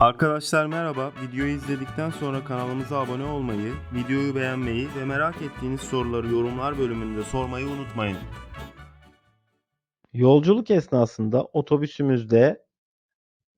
Arkadaşlar merhaba. Videoyu izledikten sonra kanalımıza abone olmayı, videoyu beğenmeyi ve merak ettiğiniz soruları yorumlar bölümünde sormayı unutmayın. Yolculuk esnasında otobüsümüzde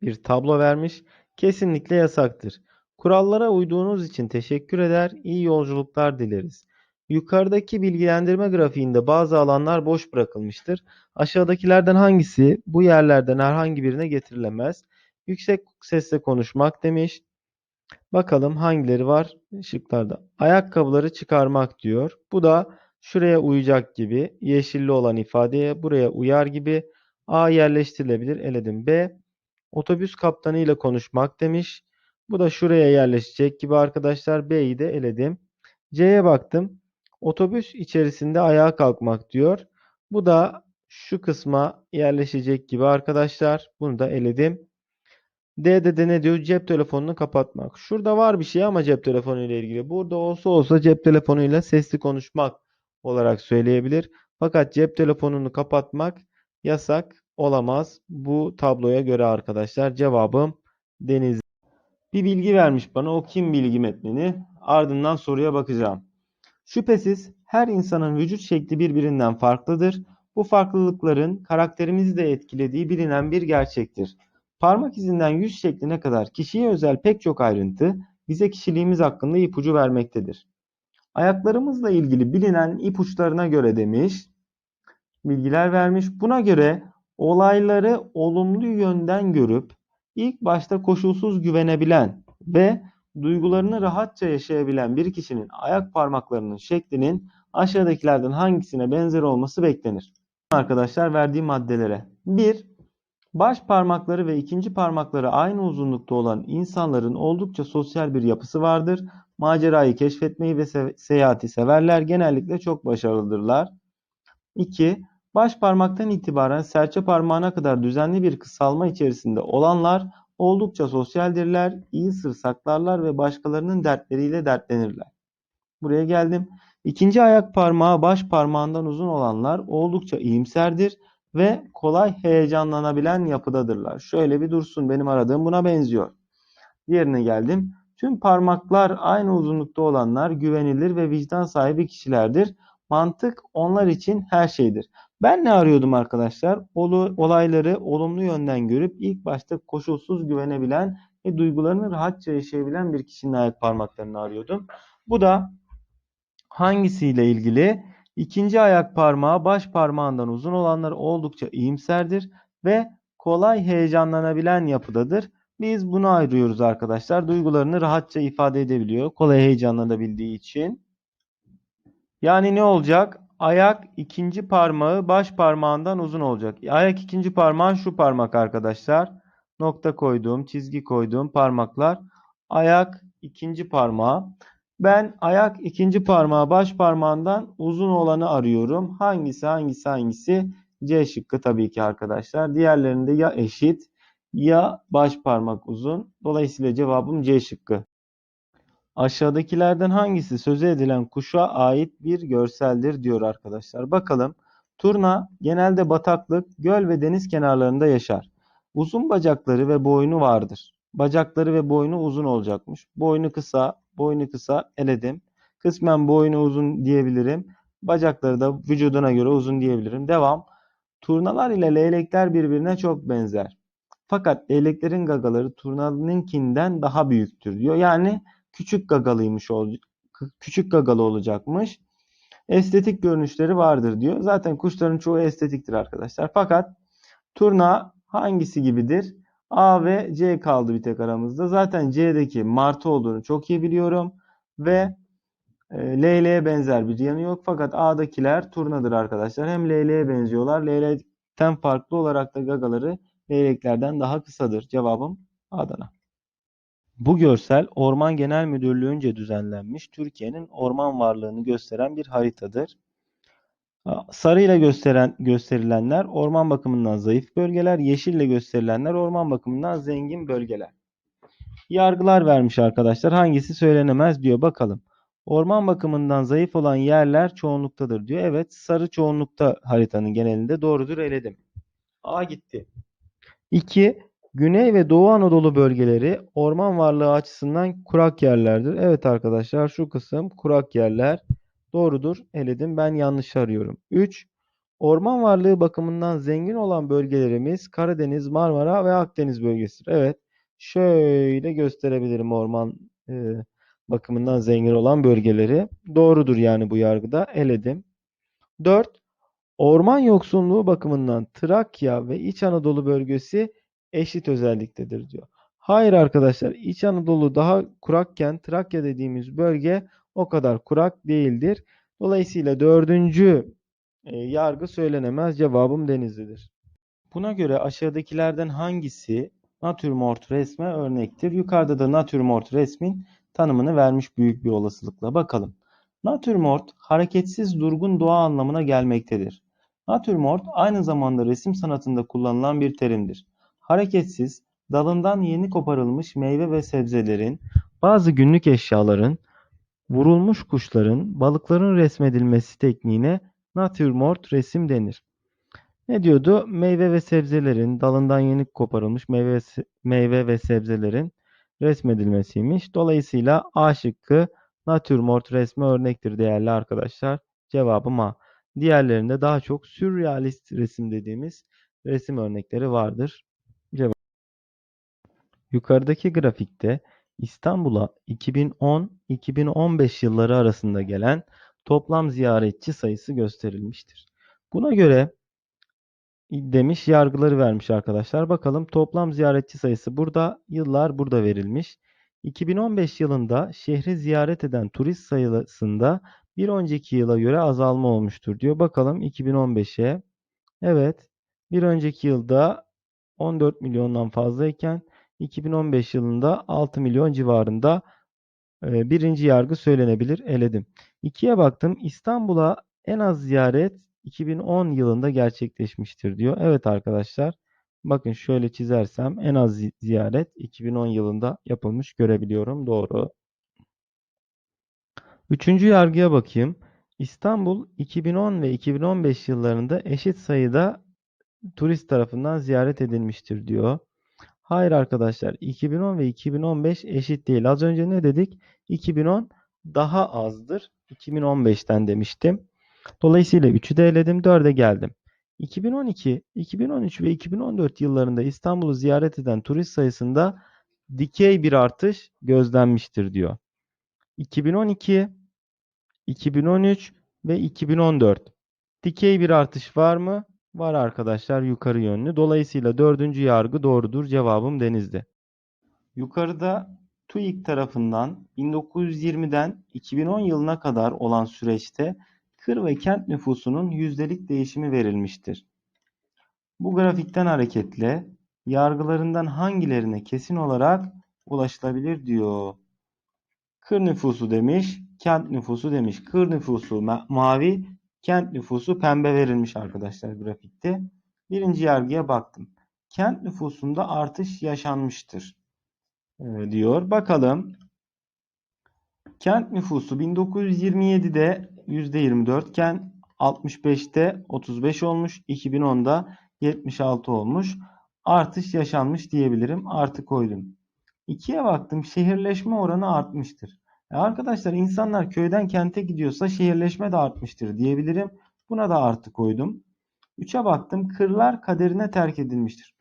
bir tablo vermiş. Kesinlikle yasaktır. Kurallara uyduğunuz için teşekkür eder, iyi yolculuklar dileriz. Yukarıdaki bilgilendirme grafiğinde bazı alanlar boş bırakılmıştır. Aşağıdakilerden hangisi bu yerlerden herhangi birine getirilemez? Yüksek sesle konuşmak demiş. Bakalım hangileri var şıklarda. Ayakkabıları çıkarmak diyor. Bu da şuraya uyacak gibi. Yeşilli olan ifadeye buraya uyar gibi. A yerleştirilebilir. Eledim. B. Otobüs kaptanı ile konuşmak demiş. Bu da şuraya yerleşecek gibi arkadaşlar. B'yi de eledim. C'ye baktım. Otobüs içerisinde ayağa kalkmak diyor. Bu da şu kısma yerleşecek gibi arkadaşlar. Bunu da eledim. D'de de ne diyor? Cep telefonunu kapatmak. Şurada var bir şey ama cep telefonu ile ilgili. Burada olsa olsa cep telefonuyla sesli konuşmak olarak söyleyebilir. Fakat cep telefonunu kapatmak yasak olamaz. Bu tabloya göre arkadaşlar cevabım Deniz. Bir bilgi vermiş bana. Okuyayım bilgi metnini. Ardından soruya bakacağım. Şüphesiz her insanın vücut şekli birbirinden farklıdır. Bu farklılıkların karakterimizi de etkilediği bilinen bir gerçektir. Parmak izinden yüz şekline kadar kişiye özel pek çok ayrıntı bize kişiliğimiz hakkında ipucu vermektedir. Ayaklarımızla ilgili bilinen ipuçlarına göre demiş, bilgiler vermiş. Buna göre olayları olumlu yönden görüp ilk başta koşulsuz güvenebilen ve duygularını rahatça yaşayabilen bir kişinin ayak parmaklarının şeklinin aşağıdakilerden hangisine benzer olması beklenir? Arkadaşlar verdiğim maddelere. 1. Baş parmakları ve ikinci parmakları aynı uzunlukta olan insanların oldukça sosyal bir yapısı vardır. Macerayı keşfetmeyi ve se- seyahati severler. Genellikle çok başarılıdırlar. 2. Baş parmaktan itibaren serçe parmağına kadar düzenli bir kısalma içerisinde olanlar oldukça sosyaldirler, iyi sır saklarlar ve başkalarının dertleriyle dertlenirler. Buraya geldim. İkinci ayak parmağı baş parmağından uzun olanlar oldukça iyimserdir ve kolay heyecanlanabilen yapıdadırlar. Şöyle bir dursun benim aradığım buna benziyor. Diğerine geldim. Tüm parmaklar aynı uzunlukta olanlar güvenilir ve vicdan sahibi kişilerdir. Mantık onlar için her şeydir. Ben ne arıyordum arkadaşlar? Olayları olumlu yönden görüp ilk başta koşulsuz güvenebilen ve duygularını rahatça yaşayabilen bir kişinin ayak parmaklarını arıyordum. Bu da hangisiyle ilgili? İkinci ayak parmağı baş parmağından uzun olanlar oldukça iyimserdir ve kolay heyecanlanabilen yapıdadır. Biz bunu ayırıyoruz arkadaşlar. Duygularını rahatça ifade edebiliyor. Kolay heyecanlanabildiği için. Yani ne olacak? Ayak ikinci parmağı baş parmağından uzun olacak. Ayak ikinci parmağın şu parmak arkadaşlar. Nokta koyduğum, çizgi koyduğum parmaklar. Ayak ikinci parmağı. Ben ayak ikinci parmağı baş parmağından uzun olanı arıyorum. Hangisi hangisi hangisi? C şıkkı tabii ki arkadaşlar. Diğerlerinde ya eşit ya baş parmak uzun. Dolayısıyla cevabım C şıkkı. Aşağıdakilerden hangisi sözü edilen kuşa ait bir görseldir diyor arkadaşlar. Bakalım. Turna genelde bataklık, göl ve deniz kenarlarında yaşar. Uzun bacakları ve boynu vardır. Bacakları ve boynu uzun olacakmış. Boynu kısa, boynu kısa eledim. Kısmen boynu uzun diyebilirim. Bacakları da vücuduna göre uzun diyebilirim. Devam. Turnalar ile leylekler birbirine çok benzer. Fakat leyleklerin gagaları turnanınkinden daha büyüktür diyor. Yani küçük gagalıymış ol küçük gagalı olacakmış. Estetik görünüşleri vardır diyor. Zaten kuşların çoğu estetiktir arkadaşlar. Fakat turna hangisi gibidir? A ve C kaldı bir tek aramızda. Zaten C'deki martı olduğunu çok iyi biliyorum ve e, leyleğe benzer bir yanı yok. Fakat A'dakiler turnadır arkadaşlar. Hem leyleğe benziyorlar. Leylekten farklı olarak da gagaları leyleklerden daha kısadır. Cevabım Adana. Bu görsel Orman Genel Müdürlüğü'nce düzenlenmiş Türkiye'nin orman varlığını gösteren bir haritadır. Sarıyla gösteren gösterilenler orman bakımından zayıf bölgeler, yeşille gösterilenler orman bakımından zengin bölgeler. Yargılar vermiş arkadaşlar. Hangisi söylenemez diyor. Bakalım. Orman bakımından zayıf olan yerler çoğunluktadır diyor. Evet, sarı çoğunlukta haritanın genelinde doğrudur eledim. A gitti. 2. Güney ve Doğu Anadolu bölgeleri orman varlığı açısından kurak yerlerdir. Evet arkadaşlar şu kısım kurak yerler. Doğrudur. Eledim. Ben yanlış arıyorum. 3. Orman varlığı bakımından zengin olan bölgelerimiz Karadeniz, Marmara ve Akdeniz bölgesidir. Evet. Şöyle gösterebilirim orman e, bakımından zengin olan bölgeleri. Doğrudur yani bu yargıda. Eledim. 4. Orman yoksunluğu bakımından Trakya ve İç Anadolu bölgesi eşit özelliktedir diyor. Hayır arkadaşlar, İç Anadolu daha kurakken Trakya dediğimiz bölge o kadar kurak değildir. Dolayısıyla dördüncü e, yargı söylenemez. Cevabım Denizli'dir. Buna göre aşağıdakilerden hangisi natürmort resme örnektir? Yukarıda da natürmort resmin tanımını vermiş büyük bir olasılıkla. Bakalım. Natürmort hareketsiz durgun doğa anlamına gelmektedir. Natürmort aynı zamanda resim sanatında kullanılan bir terimdir. Hareketsiz, dalından yeni koparılmış meyve ve sebzelerin, bazı günlük eşyaların, vurulmuş kuşların, balıkların resmedilmesi tekniğine natürmort resim denir. Ne diyordu? Meyve ve sebzelerin, dalından yeni koparılmış meyve, meyve ve sebzelerin resmedilmesiymiş. Dolayısıyla A şıkkı natürmort resme örnektir değerli arkadaşlar. Cevabım A. Diğerlerinde daha çok sürrealist resim dediğimiz resim örnekleri vardır. Cevap. Yukarıdaki grafikte İstanbul'a 2010-2015 yılları arasında gelen toplam ziyaretçi sayısı gösterilmiştir. Buna göre demiş yargıları vermiş arkadaşlar. Bakalım toplam ziyaretçi sayısı burada, yıllar burada verilmiş. 2015 yılında şehri ziyaret eden turist sayısında bir önceki yıla göre azalma olmuştur diyor. Bakalım 2015'e. Evet, bir önceki yılda 14 milyondan fazlayken 2015 yılında 6 milyon civarında e, birinci yargı söylenebilir. Eledim. İkiye baktım. İstanbul'a en az ziyaret 2010 yılında gerçekleşmiştir diyor. Evet arkadaşlar. Bakın şöyle çizersem en az zi- ziyaret 2010 yılında yapılmış görebiliyorum. Doğru. Üçüncü yargıya bakayım. İstanbul 2010 ve 2015 yıllarında eşit sayıda turist tarafından ziyaret edilmiştir diyor. Hayır arkadaşlar 2010 ve 2015 eşit değil. Az önce ne dedik? 2010 daha azdır. 2015'ten demiştim. Dolayısıyla 3'ü de eledim 4'e geldim. 2012, 2013 ve 2014 yıllarında İstanbul'u ziyaret eden turist sayısında dikey bir artış gözlenmiştir diyor. 2012, 2013 ve 2014. Dikey bir artış var mı? Var arkadaşlar yukarı yönlü. Dolayısıyla dördüncü yargı doğrudur. Cevabım Denizli. Yukarıda TÜİK tarafından 1920'den 2010 yılına kadar olan süreçte kır ve kent nüfusunun yüzdelik değişimi verilmiştir. Bu grafikten hareketle yargılarından hangilerine kesin olarak ulaşılabilir diyor. Kır nüfusu demiş, kent nüfusu demiş. Kır nüfusu ma- mavi, kent nüfusu pembe verilmiş arkadaşlar grafikte. Birinci yargıya baktım. Kent nüfusunda artış yaşanmıştır e, diyor. Bakalım. Kent nüfusu 1927'de %24 iken 65'te 35 olmuş. 2010'da 76 olmuş. Artış yaşanmış diyebilirim. Artı koydum. İkiye baktım. Şehirleşme oranı artmıştır. E arkadaşlar insanlar köyden kente gidiyorsa şehirleşme de artmıştır diyebilirim. Buna da artı koydum. Üçe baktım. Kırlar kaderine terk edilmiştir.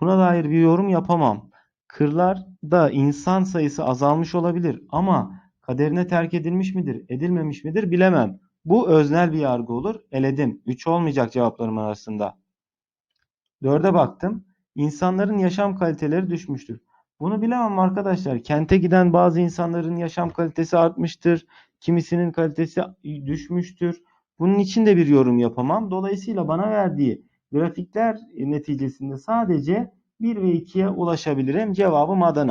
Buna dair bir yorum yapamam. Kırlarda insan sayısı azalmış olabilir ama kaderine terk edilmiş midir, edilmemiş midir bilemem. Bu öznel bir yargı olur. Eledim. 3 olmayacak cevaplarım arasında. 4'e baktım. İnsanların yaşam kaliteleri düşmüştür. Bunu bilemem arkadaşlar. Kente giden bazı insanların yaşam kalitesi artmıştır. Kimisinin kalitesi düşmüştür. Bunun için de bir yorum yapamam. Dolayısıyla bana verdiği grafikler neticesinde sadece 1 ve 2'ye ulaşabilirim. Cevabım Adana.